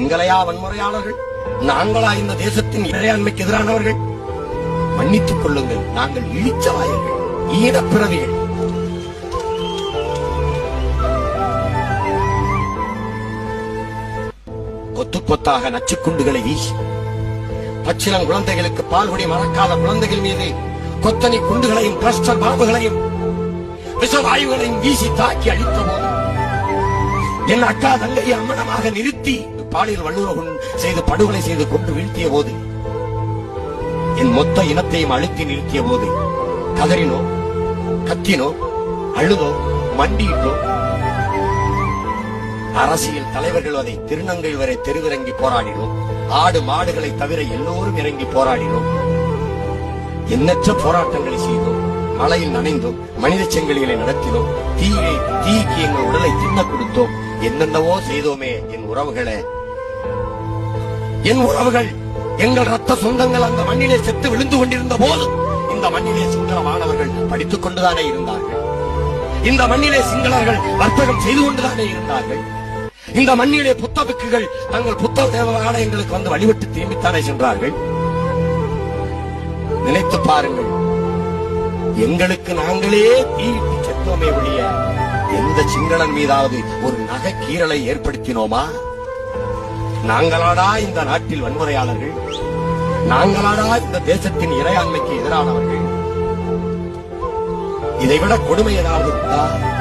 நீங்களையா வன்முறையாளர்கள்? நாங்களா இந்த தேசத்தின் இறையாண்மைக்கு எதிரானவர்கள்? மன்னித்துக் கொள்ளுங்கள் நாங்கள் இழிச்சவாயர்கள் ஈனப்பிறவிகள் கொத்து கொத்தாக நச்சுக்குண்டுகளை வீசி பச்சிலம் குழந்தைகளுக்கு பால்குடி மறக்காத குழந்தைகள் மீது கொத்தனை குண்டுகளையும் கிளஸ்டர் பாம்புகளையும் விஷவாயுகளையும் வீசி தாக்கி அழித்த போது என் அக்கா தங்கையை அம்மனமாக நிறுத்தி பாலியல் வல்லுறவு செய்து படுகொலை செய்து கொண்டு வீழ்த்திய போது என் மொத்த இனத்தையும் அழுத்தி நிறுத்திய போது கதறினோ கத்தினோ அழுதோ மண்டியிட்டோ அரசியல் தலைவர்கள் அதை திருநங்கை வரை தெருவிறங்கி போராடினோம் ஆடு மாடுகளை தவிர எல்லோரும் இறங்கி போராடினோம் எண்ணற்ற போராட்டங்களை செய்தோம் மலையில் நனைந்தோம் மனித செங்கலிகளை நடத்தினோம் தீயை தீக்கு எங்கள் உடலை தின்ன கொடுத்தோம் என்னென்னவோ செய்தோமே என் உறவுகளை. என் உறவுகள் எங்கள் ரத்த சொந்தங்கள் அந்த மண்ணிலே செத்து விழுந்து கொண்டிருந்த போது இந்த மண்ணிலே சிங்கள மாணவர்கள் படித்துக் கொண்டுதானே இருந்தார்கள். இந்த மண்ணிலே சிங்களர்கள் வர்த்தகம் செய்து கொண்டுதானே இருந்தார்கள். இந்த மண்ணிலே புத்தபிக்குகள் தங்கள் புத்த தேவாலயங்களுக்கு வந்து வழிபட்டு திரும்பித்தானே சென்றார்கள். நினைத்து பாருங்கள் எங்களுக்கு நாங்களே தீயிட்டு செத்தோமே ஒழிய எந்த சிங்களன் மீதாவது ஒரு நகை கீரலை ஏற்படுத்தினோமா? நாங்களாடா இந்த நாட்டில் வன்முறையாளர்கள். நாங்களாடா இந்த தேசத்தின் இறையாண்மைக்கு எதிரானவர்கள். இதைவிட கொடுமை ஏதாவது உண்டா?